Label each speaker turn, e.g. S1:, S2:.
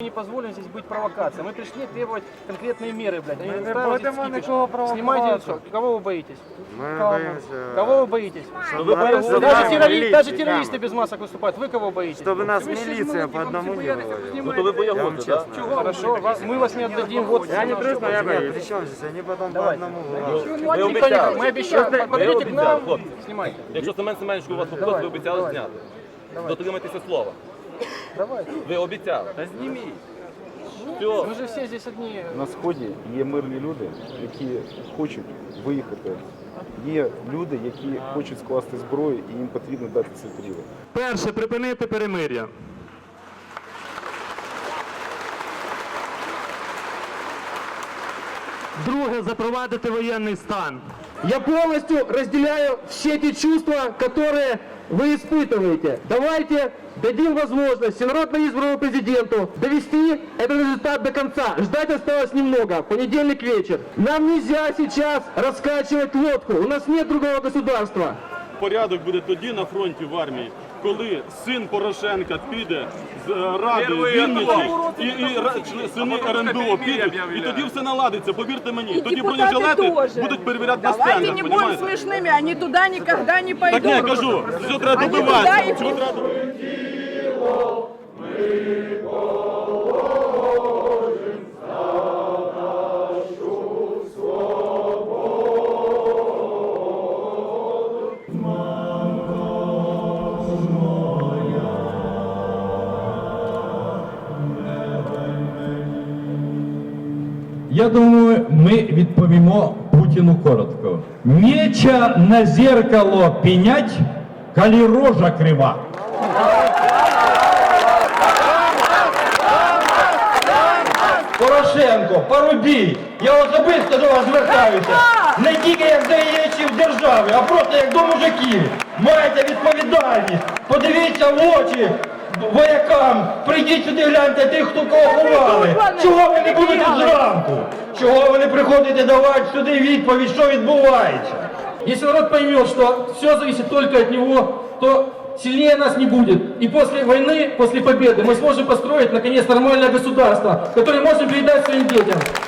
S1: не позволим здесь быть провокацией. Мы пришли требовать конкретные меры, блядь. а не
S2: не
S1: устраивать здесь
S2: будем
S1: кипиш.
S2: никого
S1: Снимайте
S2: провоцировать.
S1: лицо. Кого вы боитесь?
S3: Мы боимся,
S1: Кого вы боитесь?
S3: чтобы
S4: вы
S3: нас-
S4: боитесь?
S3: чтобы
S1: Даже,
S3: нас
S1: террори-
S3: милиция-
S1: даже террористы без масок выступают. Вы кого боитесь?
S3: Чтобы нас милиция по одному не ловила.
S4: Ну то ви
S3: Я вам
S4: боягузи,
S3: честно.
S4: да?
S1: Хорошо, вас- мы вас не отдадим. Вот
S3: Я не
S1: всё,
S3: дружно,
S1: что
S3: я
S1: хотите.
S3: боюсь. При чем здесь? Они потом по
S1: Давайте.
S3: одному ловят.
S4: Ви
S1: Никто не-
S4: обіцяли.
S1: Мы обещаем.
S4: Ви
S1: Подойдите к нам.
S4: обіцяли, хлопці.
S1: Снимайте.
S4: Якщо Семен Семенович у вас попросить,
S1: Давай,
S4: ви обіцяли
S1: давай.
S4: зняти. Дотримайтеся слова.
S1: Давайте.
S4: Ви обіцяли. Та зніміть. Все.
S1: Мы же все здесь одни.
S5: На сході є мирні люди, які хочуть виїхати. Є люди, які хочуть скласти зброю, і їм потрібно дати цей період.
S6: Перше припинити перемир'я. Друге запровадити воєнний стан.
S7: Я полностью разделяю все те чувства, которые вы испытываете. Давайте дадим возможность всенародно избранному президенту довести этот результат до конца. Ждать осталось немного. Понедельник вечер. Нам нельзя сейчас раскачивать лодку. У нас нет другого государства.
S8: порядок буде тоді на фронті в армії, коли син Порошенка піде з е, ради Вінниці і, і ра- член- сини РНБО підуть, і тоді все наладиться, повірте мені.
S9: І
S8: Тоді бронежилети
S9: тоже.
S8: будуть перевіряти на
S9: Давайте
S8: стендах,
S9: не будем
S8: понімаєте?
S9: смешными, они туда никогда не пойдут.
S8: Так ні, кажу, все треба добивати.
S9: туди і
S8: Цього треба
S10: Я думаю, ми відповімо Путіну коротко. Неча на зеркало пінять, коли рожа крива. Порошенко, Парубій, я особисто до вас звертаюся. Не тільки як до діячів держави, а просто як до мужиків. Маєте відповідальність. Подивіться в очі воякам. Прийдіть сюди, гляньте тих, хто кого ховали. Чого ви не будете зранку? Чого ви не приходите давати сюди відповідь, що відбувається?
S7: Если народ поймет, что все зависит только от него, то сильнее нас не будет. И после войны, после победы мы сможем построить, наконец, нормальное государство, которое можем передать своим детям. Слава Украине!